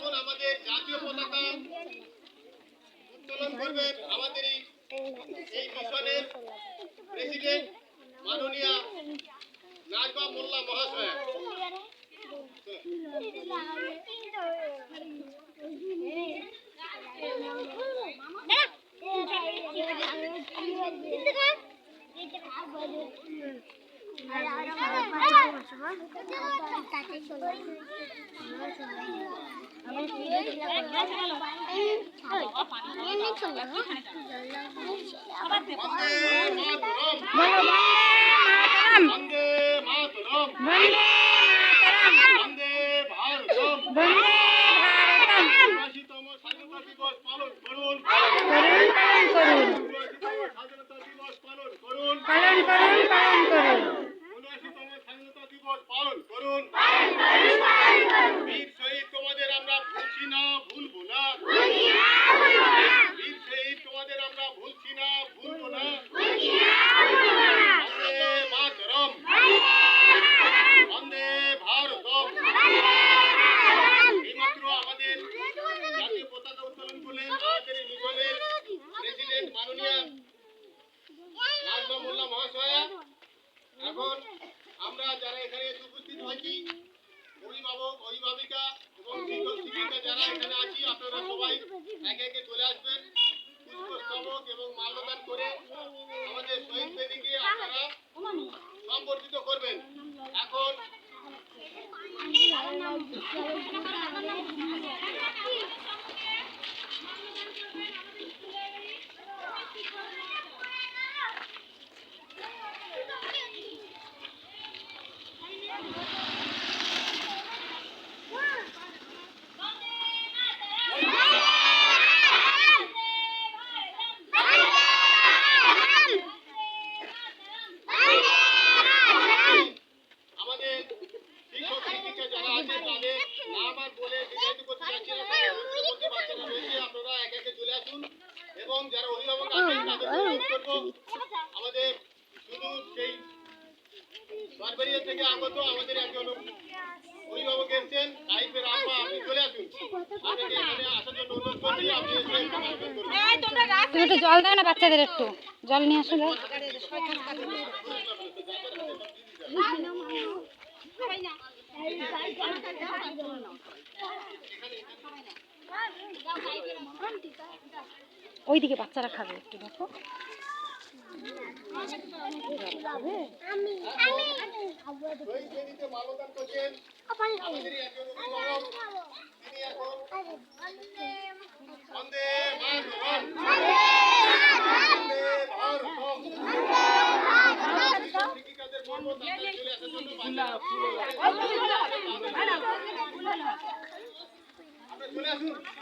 এখন আমাদের জাতীয় পতাকা উত্তোলন করবেন আমাদের এই এই মিশনের প্রেসিডেন্ট মাননীয় নাজমা মোল্লা মহাশয় মাতরম বন্দে মাতরম বন্দে তোমাদের আমরা ভুলছি না, ভুলবো না। শহীদ, তোমাদের আমরা ভুলছি না, ভুলবো না। বন্দে মাতরম। বন্দে ভারতম। এইমাত্র আমাদের জাতীয় পতাকা উত্তোলন করলেন আমাদের এখন আমরা যারা এখানে উপস্থিত হয়েছি অভিভাবক, অভিভাবিকা এবং শিক্ষক যারা এখানে আছি, আপনারা সবাই একে একে চলে আসবেন। পুষ্পস্তবক এবং মাল্যদান করে আমাদের শহীদ বেদিকে আপনারা সম্বর্ধিত করবেন এখন আমাদের শিক্ষক শিক্ষিকা যারা আছে তাদের নাম আর বলে বিদায়িত করতে যাচ্ছি না তাদের মধ্যে বাচ্চারা রয়েছে আপনারা একে একে চলে আসুন এবং যারা অভিভাবক আছেন তাদের আমাদের শুধু সেই বারবারিয়া থেকে আগত আমাদের একজন অভিভাবক এসেছেন টাইপের আপা আপনি চলে আসুন। আপনাকে এখানে আসার জন্য অনুরোধ করছি আপনি এসে তুমি একটু জল দাও না বাচ্চাদের একটু। জল নিয়ে আসো যাও। ওইদিকে বাচ্চারা খাবে একটু দেখো বেদিতে Mm-hmm.